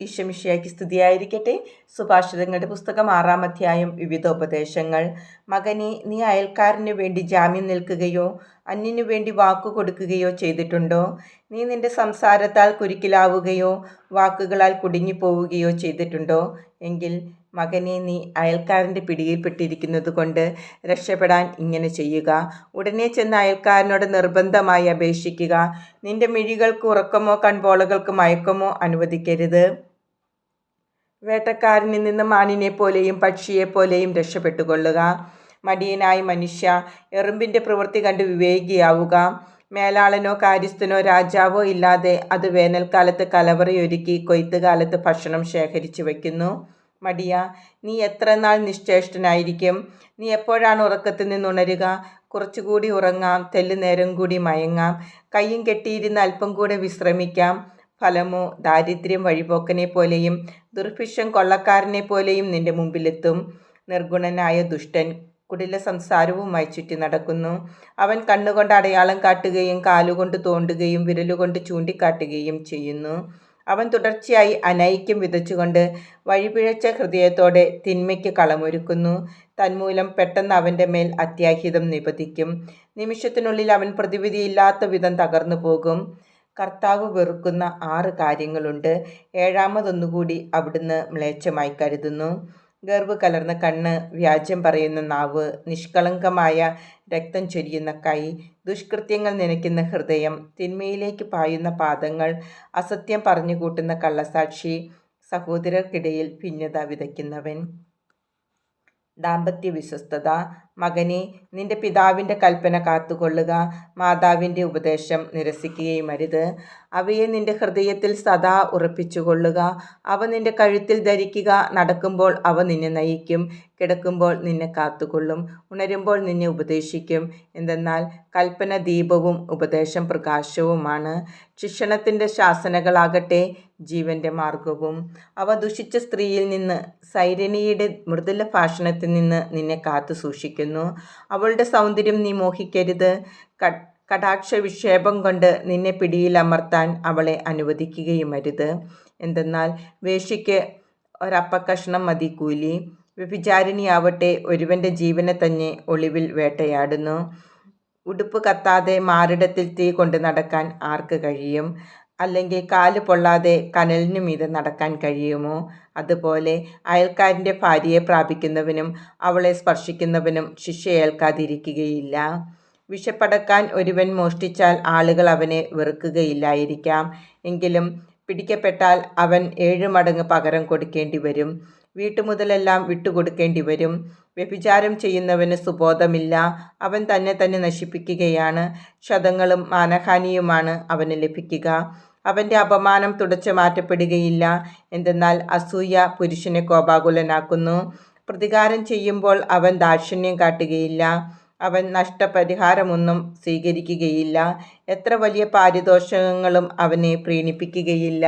ഈശമിഷിയാക്കി സ്തുതിയായിരിക്കട്ടെ. സുഭാഷിതങ്ങളുടെ പുസ്തകം ആറാം അധ്യായം വിവിധ ഉപദേശങ്ങൾ മകനെ നീ അയൽക്കാരന് വേണ്ടി ജാമ്യം നിൽക്കുകയോ? അന്യനു വേണ്ടി വാക്കു കൊടുക്കുകയോ ചെയ്തിട്ടുണ്ടോ? നീ നിന്റെ സംസാരത്താൽ കുരുക്കിലാവുകയോ വാക്കുകളാൽ കുടുങ്ങിപ്പോവുകയോ ചെയ്തിട്ടുണ്ടോ? എങ്കിൽ മകനെ നീ അയൽക്കാരന്റെ പിടിയിൽപ്പെട്ടിരിക്കുന്നത് കൊണ്ട് രക്ഷപ്പെടാൻ ഇങ്ങനെ ചെയ്യുക. ഉടനെ ചെന്ന് അയൽക്കാരനോട് നിർബന്ധമായി അപേക്ഷിക്കുക. നിന്റെ മിഴികൾക്ക് ഉറക്കമോ കൺപോളകൾക്ക് മയക്കമോ അനുവദിക്കരുത്. വേട്ടക്കാരനിൽ നിന്ന് മാനിനെ പോലെയും പക്ഷിയെ പോലെയും രക്ഷപ്പെട്ടുകൊള്ളുക. മടിയനായ മനുഷ്യ എറുമ്പിന്റെ പ്രവൃത്തി കണ്ട് വിവേകിയാവുക. മേലാളനോ കാര്യസ്ഥനോ രാജാവോ ഇല്ലാതെ അത് വേനൽക്കാലത്ത് കലവറയൊരുക്കി കൊയ്ത്തുകാലത്ത് ഭക്ഷണം ശേഖരിച്ചു വയ്ക്കുന്നു. മടിയ നീ എത്ര നാൾ നിശ്ചേഷ്ടനായിരിക്കും നീ എപ്പോഴാണ് ഉറക്കത്തിൽ നിന്നുണരുക കുറച്ചുകൂടി ഉറങ്ങാം തെല്ലു നേരം കൂടി മയങ്ങാം കയ്യും കെട്ടിയിരുന്ന് അല്പം കൂടെ വിശ്രമിക്കാം. ഫലമോ ദാരിദ്ര്യം വഴിപോക്കനെ പോലെയും ദുർഭിക്ഷം കൊള്ളക്കാരനെ പോലെയും നിന്റെ മുമ്പിലെത്തും. നിർഗുണനായ ദുഷ്ടൻ കുടില സംസാരവുമായി ചുറ്റി നടക്കുന്നു. അവൻ കണ്ണുകൊണ്ട് അടയാളം കാട്ടുകയും കാലുകൊണ്ട് തോണ്ടുകയും വിരലുകൊണ്ട് ചൂണ്ടിക്കാട്ടുകയും ചെയ്യുന്നു. അവൻ തുടർച്ചയായി അനൈക്യം വിതച്ചുകൊണ്ട് വഴിപിഴച്ച ഹൃദയത്തോടെ തിന്മയ്ക്ക് കളമൊരുക്കുന്നു. തന്മൂലം പെട്ടെന്ന് അവന്റെ മേൽ അത്യാഹിതം നിപതിക്കും. നിമിഷത്തിനുള്ളിൽ അവൻ പ്രതിവിധിയില്ലാത്ത വിധം തകർന്നു പോകും. കർത്താവ് വെറുക്കുന്ന ആറ് കാര്യങ്ങളുണ്ട്. ഏഴാമതൊന്നുകൂടി അവിടുന്ന് മ്ലേച്ഛമായി കരുതുന്നു. ഗർവ് കലർന്ന കണ്ണ് വ്യാജ്യം പറയുന്ന നാവ് നിഷ്കളങ്കമായ രക്തം ചൊരിയുന്ന കൈ ദുഷ്കൃത്യങ്ങൾ നനയ്ക്കുന്ന ഹൃദയം തിന്മയിലേക്ക് പായുന്ന പാദങ്ങൾ അസത്യം പറഞ്ഞുകൂട്ടുന്ന കള്ളസാക്ഷി സഹോദരർക്കിടയിൽ ഭിന്നത വിതയ്ക്കുന്നവൻ. ദാമ്പത്യ വിശ്വസ്തത മകനെ നിന്റെ പിതാവിന്റെ കൽപ്പന കാത്തുകൊള്ളുക. മാതാവിന്റെ ഉപദേശം നിരസിക്കുകയും അരുത് അവയെ നിന്റെ ഹൃദയത്തിൽ സദാ ഉറപ്പിച്ചുകൊള്ളുക. അവ നിന്റെ കഴുത്തിൽ ധരിക്കുക. നടക്കുമ്പോൾ അവ നിന്നെ നയിക്കും. കിടക്കുമ്പോൾ നിന്നെ കാത്തുകൊള്ളും. ഉണരുമ്പോൾ നിന്നെ ഉപദേശിക്കും. എന്തെന്നാൽ കൽപ്പന ദീപവും ഉപദേശം പ്രകാശവുമാണ്. ശിക്ഷണത്തിന്റെ ശാസനകളാകട്ടെ ജീവന്റെ മാർഗവും. അവ ദുഷിച്ച സ്ത്രീയിൽ നിന്ന് സൈരണിയുടെ മൃദുല ഭാഷണത്തിൽ നിന്ന് നിന്നെ കാത്തു സൂക്ഷിക്കുന്നു. അവളുടെ സൗന്ദര്യം നീ മോഹിക്കരുത്. കടാക്ഷ വിക്ഷേപം കൊണ്ട് നിന്നെ പിടിയിൽ അമർത്താൻ അവളെ അനുവദിക്കുകയുമരുത്. എന്തെന്നാൽ വേഷിക്ക് ഒരപ്പക്കഷ്ണം മതി കൂലി. വ്യഭിചാരിണിയാവട്ടെ ഒരുവന്റെ ജീവനെ തന്നെ ഒളിവിൽ വേട്ടയാടുന്നു. ഉടുപ്പ് കത്താതെ മാറിടത്തിൽ തീ കൊണ്ട് നടക്കാൻ ആർക്ക് കഴിയും? അല്ലെങ്കിൽ കാൽ പൊള്ളാതെ കനലിനു മീതെ നടക്കാൻ കഴിയുമോ? അതുപോലെ അയൽക്കാരന്റെ ഭാര്യയെ പ്രാപിക്കുന്നവനും അവളെ സ്പർശിക്കുന്നവനും ശിക്ഷയേൽക്കാതിരിക്കുകയില്ല. വിഷപ്പടക്കാൻ ഒരുവൻ മോഷ്ടിച്ചാൽ ആളുകൾ അവനെ വെറുക്കുകയില്ലായിരിക്കാം. എങ്കിലും പിടിക്കപ്പെട്ടാൽ അവൻ ഏഴ് മടങ്ങ് പകരം കൊടുക്കേണ്ടി വരും വീട്ടുമുതലെല്ലാം വിട്ടുകൊടുക്കേണ്ടി വരും. വ്യഭിചാരം ചെയ്യുന്നവന് സുബോധമില്ല. അവൻ തന്നെ തന്നെ നശിപ്പിക്കുകയാണ്. ക്ഷതങ്ങളും മാനഹാനിയുമാണ് അവന് ലഭിക്കുക. അവന്റെ അപമാനം തുടച്ചു മാറ്റപ്പെടുകയില്ല. എന്തെന്നാൽ അസൂയ പുരുഷനെ കോപാകുലനാക്കുന്നു. പ്രതികാരം ചെയ്യുമ്പോൾ അവൻ ദാക്ഷിണ്യം കാട്ടുകയില്ല. അവൻ നഷ്ടപരിഹാരമൊന്നും സ്വീകരിക്കുകയില്ല. എത്ര വലിയ പാരിതോഷങ്ങളും അവനെ പ്രീണിപ്പിക്കുകയില്ല.